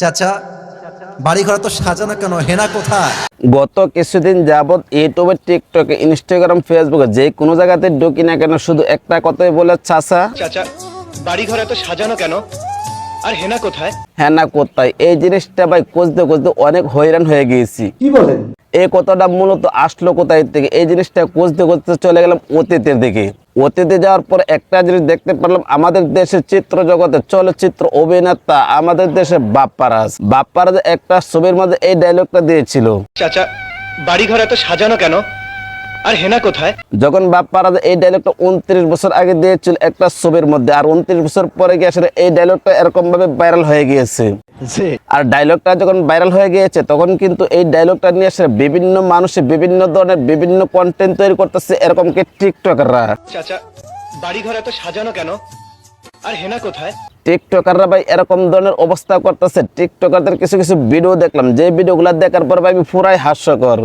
চাচা বাড়ি ঘর তো সাজানো কেন? হেনা কোথায়? গত কিছুদিন যাবৎ ইউটিউবে টিকটকে ইনস্টাগ্রাম ফেসবুকে যে কোনো জায়গাতে ঢুকি না কেন শুধু একটা কথাই বলে চাচা। চাচা বাড়ি ঘর এত সাজানো কেন? আর হেনা কোথায়? হ্যাঁ না কোথায়? এই জিনিসটা ভাই খুঁজতে খুঁজতে অনেক হয়রান হয়ে গিয়েছি। কি বলেন? এই কথাটা মূলত আসলো কোথায় থেকে? এই জিনিসটা খুঁজতে খুঁজতে চলে গেলাম অতীতের দিকে। অতীতে যাওয়ার পর একটা জিনিস দেখতে পারলাম আমাদের দেশের চিত্র জগতে চলচ্চিত্র অভিনেতা আমাদের দেশে বাপ্পারাজ। বাপ্পারাজ একটা ছবির মধ্যে এই ডায়লগটা দিয়েছিল। চাচা বাড়ি ঘর এত সাজানো কেন? আর হেনা কোথায়? যখন বাপ্পারাজ এই ডায়লগটা উনত্রিশ বছর আগে দিয়েছিল একটা ছবির মধ্যে। আর উনত্রিশ বছর পরে গিয়ে আসলে এই ডায়লগটা এরকম ভাবে ভাইরাল হয়ে গিয়েছে। আর ডায়লগটা যখন ভাইরাল হয়ে গিয়েছে তখন কিন্তু এই ডায়লগটা নিয়ে আসলে বিভিন্ন মানুষে বিভিন্ন ধরনের বিভিন্ন কন্টেন্ট তৈরি করতেছে এরকম কি টিকটকাররা চাচা বাড়ি ঘর এত সাজানো কেন? আর হেনা কোথায়? টিকটকাররা ভাই এরকম ধরনের অবস্থা করতেছে। টিকটকারদের কিছু কিছু ভিডিও দেখলাম। যে ভিডিওগুলো দেখার পর ভাই আমি পুরাই হাস্যকর।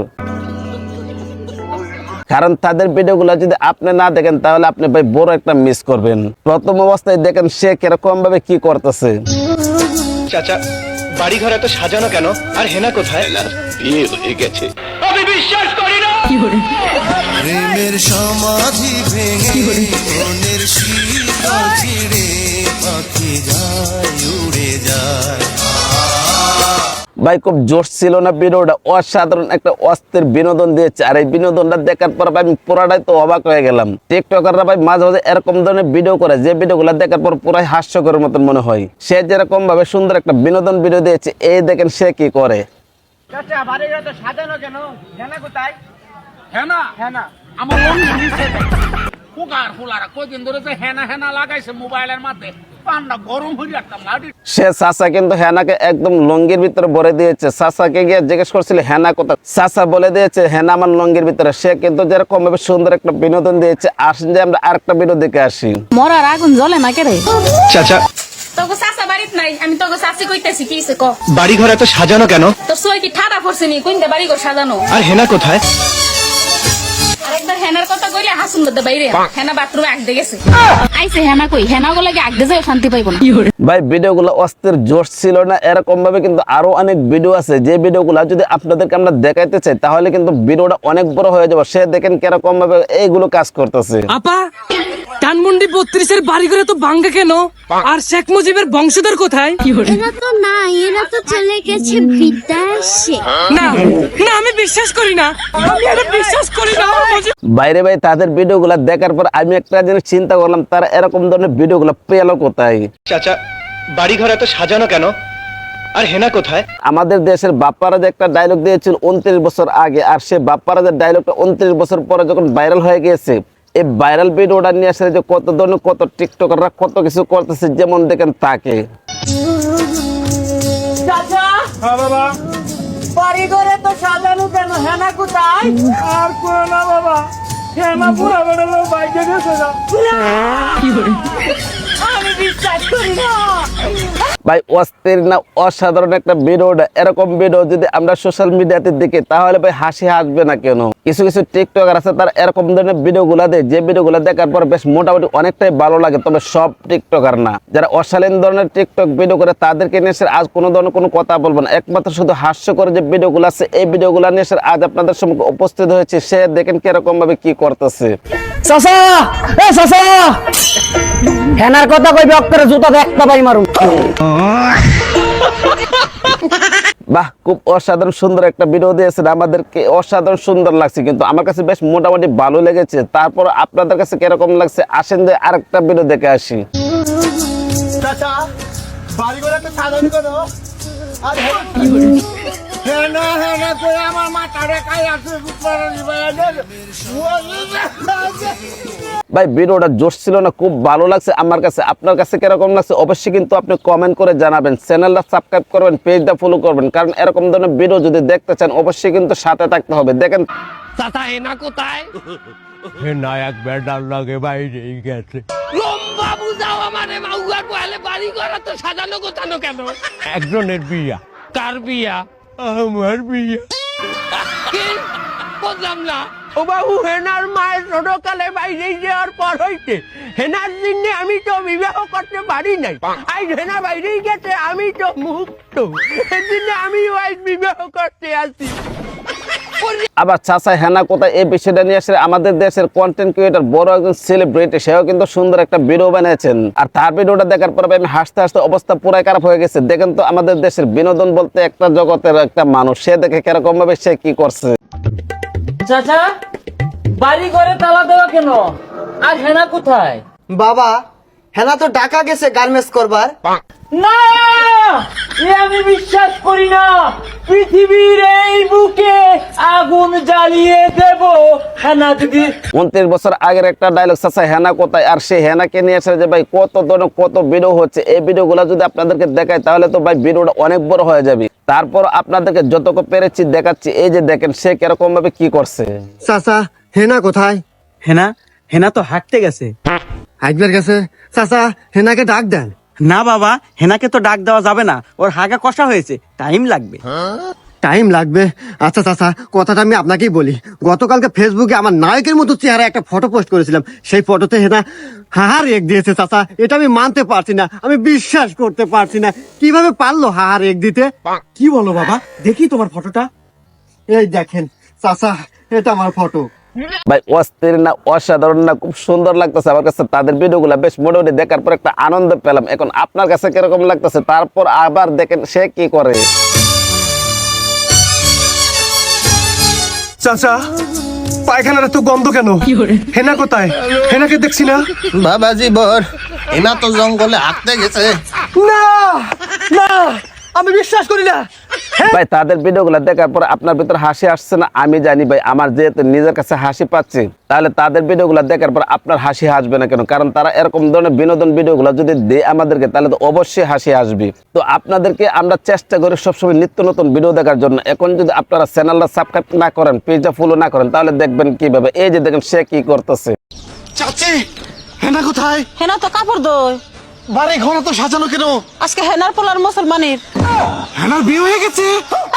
কারণ তাদের ভিডিওগুলো যদি আপনি না দেখেন তাহলে আপনি ভাই বড় একটা মিস করবেন। প্রথম অবস্থায় দেখেন সে কীরকম ভাবে কি করতেছে। চাচা বাড়ি ঘর এত সাজানো কেন? আর হেনা কোথায়? বিয়ে হয়ে গেছে। আমি বিশ্বাস করি না! প্রেমের সমাধি ভেঙে ভাই খুব জোশ ছিল না ভিডিওটা? অসাধারণ একটা অস্থির বিনোদন দিয়েছে। আর এই বিনোদনটা দেখার পর ভাই আমি পুরাটাই তো অবাক হয়ে গেলাম। টিকটকাররা ভাই মাঝে মাঝে এরকম ধরনের ভিডিও করে যে ভিডিওগুলো দেখার পর পুরাই হাস্যকরের মতন মনে হয়। সে যেরকম ভাবে সুন্দর একটা বিনোদন ভিডিও দিয়েছে এই দেখেন সে কি করে। চাচা বাড়ি ঘর তো সাজানো কেন? হেনা কোথায়? হেনা? হেনা। আমার মন কয়দিন ধরে যে হেনা হেনা লাগাইছে মোবাইলের মাঝে সে চাচা কিন্তু হেনাকে একদম লঙ্গির ভিতরে ভরে দিয়েছে। চাচাকে গিয়ে জিজ্ঞেস করছিল হেনা কোথা চাচা বলে দিয়েছে হেনা আমার লঙ্গির ভিতরে। সে কিন্তু যেরকম ভাবে সুন্দর একটা বিনোদন দিয়েছে। আসেন যে আমরা আরেকটা ভিডিও দেখে আসি। মরার আগুন জ্বলে না কেরে? চাচা। তোকে চাচা বাড়িত নাই। আমি তোকে চাচি কইতেছি কি হইছে বাড়ি ঘর এত সাজানো কেন? তোর সই কি ঠাডা পড়ছে নি? কোনটা বাড়ি ঘর সাজানো? আর হেনা কোথায়? আরেকবার হেনার কথা কইলে হাসুন মধ্যে বাইরে। হেনা বাথরুমে আগদে গেছে। আইছে হেনা কই? হেনা গুলো লাগে আগদে যায় শান্তি পাইব না। ভাই ভিডিওগুলো অস্থির জোশ ছিল না এরকম ভাবে কিন্তু আরও অনেক ভিডিও আছে। যে ভিডিওগুলো যদি আপনাদেরকে আমরা দেখাইতে চাই তাহলে কিন্তু ভিডিওটা অনেক বড় হয়ে যাবে। সে দেখেন কীরকম ভাবে এইগুলো কাজ করতেছে। আপা! ধানমন্ডি বত্রিশের বাড়ি করে তো ভাঙ্গা কেন? আর শেখ মুজিবের বংশধর কোথায়? এরা তো না এরা তো চলে গেছে বিদেশে। না না আমি বিশ্বাস করি না। আমি এটা বিশ্বাস করি না বাইরে ভাই তাদের ভিডিওগুলো দেখার পর আমি একটা জিনিস চিন্তা করলাম তারা এরকম ধরনের ভিডিওগুলো পেল কোথায়? চাচা বাড়ি ঘর এত সাজানো কেন? আর হেনা কোথায়? আমাদের দেশের বাপ্পারাজ একটা ডায়লগ দিয়েছিল উনত্রিশ বছর আগে আর সে বাপ্পারাজের ডায়লগটা উনত্রিশ বছর পরে যখন ভাইরাল হয়ে গিয়েছে এই ভাইরাল ভিডিওটা নিয়ে আসলে যে কত ধরনের কত টিকটকাররা কত কিছু করতেছে যেমন দেখেন তাকে। হ্যাঁ বাবা। তো সাজানো কেন? হেনা কোথায়? আর কো না বাবা। হেনা পুরা বেড়ালো বাইকে গেছে না ভাই, অস্থির না, অসাধারণ একটা এরকম ভিডিও যদি আমরা সোশ্যাল মিডিয়াতে দেখি, তাহলে ভাই হাসি আসবে না কেন? কিছু কিছু টিকটকার আছে এরকম ধরনের ভিডিওগুলা দেয়। যে ভিডিও গুলা দেখার পর বেশ মোটামুটি অনেকটাই ভালো লাগে, তবে সব টিকটকার না। যারা অশালীন ধরনের টিকটক ভিডিও করে, তাদেরকে নিয়ে আজ কোনো ধরনের কোনো কথা বলব না। একমাত্র শুধু হাস্যকর যে ভিডিওগুলো আছে, এই ভিডিওগুলো নিয়ে আজ আপনাদের সম্মুখে উপস্থিত হয়েছে। সে দেখেন কীরকম ভাবে কি করতেছে। চাচা এ চাচা হেনার কথা কইবে অক্ষরে জুতা দেখতে পাই মারুন বাহ খুব অসাধারণ সুন্দর একটা ভিডিও দিয়েছেন। আমাদেরকে অসাধারণ সুন্দর লাগছে কিন্তু আমার কাছে বেশ মোটামুটি ভালো লেগেছে। তারপর আপনাদের কাছে কীরকম লাগছে? আসেন যে আরেকটা ভিডিও দেখে আসি। চাচা বাড়ি করে তো সাজানো কেন আর হেনা হেনা করে আমার আছে ভাই ভিডিওটা জোশ ছিল না খুব ভালো লাগছে আমার কাছে। আপনার কাছে কীরকম লাগছে? অবশ্যই কিন্তু আপনি কমেন্ট করে জানাবেন। চ্যানেলটা সাবস্ক্রাইব করবেন পেজটা ফলো করবেন। কারণ এরকম ধরনের ভিডিও যদি দেখতে চান অবশ্যই কিন্তু সাথে থাকতে হবে। দেখেন। না এক বেড়ার লাগে বাইরে গেছে। লম্বা বুঝাও আমারে মাউয়ার বলে বাড়ি ঘর তো সাজানো গোছানো কেন? একজনের বিয়া। কার বিয়া? আমার বিয়ে। বললাম না। ও বাবু হেনার মায়ের ছোটকালে বাইরে যাওয়ার পর হইতে হেনার জন্য আমি তো বিবাহ করতে পারি নাই। আজ হেনা বাইরেই গেছে আমি তো মুক্ত। জন্য আমি আজ বিবাহ করতে আসি। আবার চাচা হেনা কোথায় এই বিষয়টা নিয়ে আসলে আমাদের দেশের কন্টেন্ট ক্রিয়েটর বড় একজন সেলিব্রিটি সেও কিন্তু সুন্দর একটা ভিডিও বানিয়েছেন। আর তার ভিডিওটা দেখার পর আমি হাসতে হাসতে অবস্থা পুরাই খারাপ হয়ে গেছে। দেখেন তো আমাদের দেশের বিনোদন বলতে একটা জগতের একটা মানুষ সে দেখে কীরকম ভাবে সে কি করছে। চাচা বাড়ি ঘরে তালা দেওয়া কেন? আর হেনা কোথায়? বাবা হেনা তো ঢাকা গেছে গার্মেন্টস করবার। না! এ আমি বিশ্বাস করি না। পৃথিবীর এই বুকে আগুন জ্বালিয়ে দেব। হেনা যদি উনত্রিশ বছর আগের একটা ডায়লগ চাচা হেনা কোথায়? আর সেই হেনাকে নিয়ে এসে যে ভাই কত ধরনের কত ভিডিও হচ্ছে এই ভিডিওগুলো যদি আপনাদেরকে দেখায় তাহলে তো ভাই ভিডিওটা অনেক বড় হয়ে যাবে। তারপর আপনাদেরকে যতটুকু পেরেছি দেখাচ্ছি এই যে দেখেন সে কীরকম ভাবে কি করছে। চাচা হেনা কোথায়? হেনা হেনা তো হাঁটতে গেছে। হাইকবার গেছে। চাচা হেনাকে ডাক দেন। না বাবা হেনাকে তো ডাক দেওয়া যাবে না। ওর হাগা কষা হয়েছে টাইম লাগবে। টাইম লাগবে? আচ্ছা চাচা কথাটা আমি আপনাকেই বলি। গতকালকে ফেসবুকে আমার নায়কের মতো চেহারা একটা ফটো পোস্ট করেছিলাম। সেই ফটোতে হেনা হাহার এক দিয়েছে চাচা। এটা আমি মানতে পারছি না আমি বিশ্বাস করতে পারছি না। কীভাবে পারল হাহার এক দিতে? কি বলো বাবা? দেখি তোমার ফটোটা। এই দেখেন চাচা এটা আমার ফটো। ভাই অস্থির না অসাধারণ না খুব সুন্দর লাগতেছে আমার কাছে। তাদের ভিডিওগুলো বেশ মোটামুটি দেখার পর একটা আনন্দ পেলাম। এখন আপনার কাছে কীরকম লাগতেছে? তারপর আবার দেখেন সে কি করে। চাচা পায়খানার তো গন্ধ কেন? হেনা কোথায়? হেনাকে দেখছি না? বাবাজি বর হেনা তো জঙ্গলে হাঁটতে গেছে। না! না! আমি বিশ্বাস করি না! ভাই তাদের ভিডিওগুলো দেখার পর আপনার ভিতর হাসি আসছে না? আমি জানি ভাই আমার যেহেতু নিজের কাছে হাসি পাচ্ছি তাহলে তাদের ভিডিওগুলো দেখার পর আপনার হাসি আসবে না কেন? কারণ তারা এরকম ধরনের বিনোদন ভিডিওগুলো যদি দেয় আমাদেরকে তাহলে তো অবশ্যই হাসি আসবে। তো আপনাদেরকে আমরা চেষ্টা করি সবসময় নিত্য নতুন ভিডিও দেখার জন্য। এখন যদি আপনারা চ্যানেলটা সাবস্ক্রাইব না করেন পেজটা ফলো না করেন তাহলে দেখবেন কীভাবে। এই যে দেখেন সে কি করতেছে। চাচি হেনা কোথায়? হেনা তো কাপড় দই বাড়ি ঘর তো সাজানো কেন? আজকে হেনার পোলার মুসলমানের। হেনার বিয়ে হয়ে গেছে?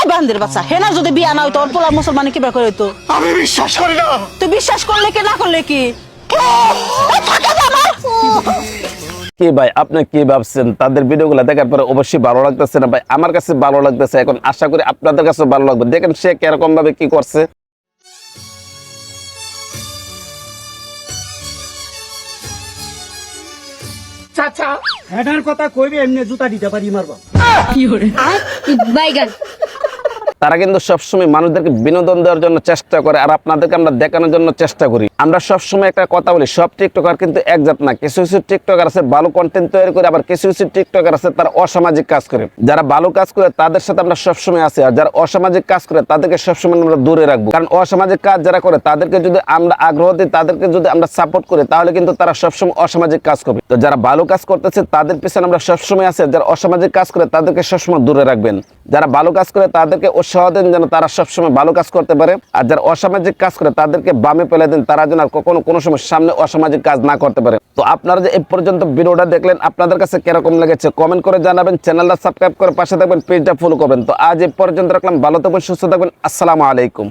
এই বান্দির বাচ্চা হেনার যদি বিয়া না হইতো ওর পোলার মুসলমানে কিবা করে হইতো? আমি বিশ্বাস করি না। তুই বিশ্বাস করলে কি না করলে কি? কি ভাই আপনি কি ভাবছেন? তাদের ভিডিওগুলো দেখার পরে অবশ্যই ভালো লাগতেছে না ভাই? আমার কাছে ভালো লাগতেছে। এখন আশা করি আপনাদের কাছে ভালো লাগবে। দেখেন সে কীরকম ভাবে কি করছে। চাচা। হেডার কথা কইবে এমনি জুতা দিতে পারি মারবা। বাইগান। তারা কিন্তু সবসময় মানুষদেরকে বিনোদন দেওয়ার জন্য চেষ্টা করে আর আপনাদেরকে আমরা দেখানোর জন্য চেষ্টা করি। আমরা সবসময় একটা কথা বলি, সব টিকটকার কিন্তু একজাত না। কিছু কিছু টিকটকার আছে ভালো কন্টেন্ট তৈরি করে, আবার কিছু কিছু টিকটকার আছে তারা অসামাজিক কাজ করে। যারা ভালো কাজ করে, তাদের সাথে আমরা সবসময় আছি। আর যারা অসামাজিক কাজ করে, তাদেরকে সবসময় আমরা দূরে রাখব। কারণ অসামাজিক কাজ যারা করে, তাদেরকে যদি আমরা আগ্রহ দিই, তাদেরকে যদি আমরা সাপোর্ট করি, তাহলে কিন্তু তারা সবসময় অসামাজিক কাজ করবে। তো যারা ভালো কাজ করতেছে, তাদের পিছনে আমরা সবসময় আছি। যারা অসামাজিক কাজ করে, তাদেরকে সবসময় দূরে রাখবেন। যারা ভালো কাজ করে, তাদেরকে উৎসাহ দেন যেন তারা সবসময় ভালো কাজ করতে পারে। আর যারা অসামাজিক কাজ করে, তাদেরকে বামে ফেলে দেন, তারা যেন আর কখনো কোনো সময় সামনে অসামাজিক কাজ না করতে পারে। তো আপনারা যে এই পর্যন্ত ভিডিওটা দেখলেন, আপনাদের কাছে কীরকম লেগেছে কমেন্ট করে জানাবেন, চ্যানেলটা সাবস্ক্রাইব করে পাশে থাকবেন, পেজটা ফলো করবেন। তো আজ এ পর্যন্ত রাখলাম, ভালো থাকবেন, সুস্থ থাকবেন, আসসালামু আলাইকুম।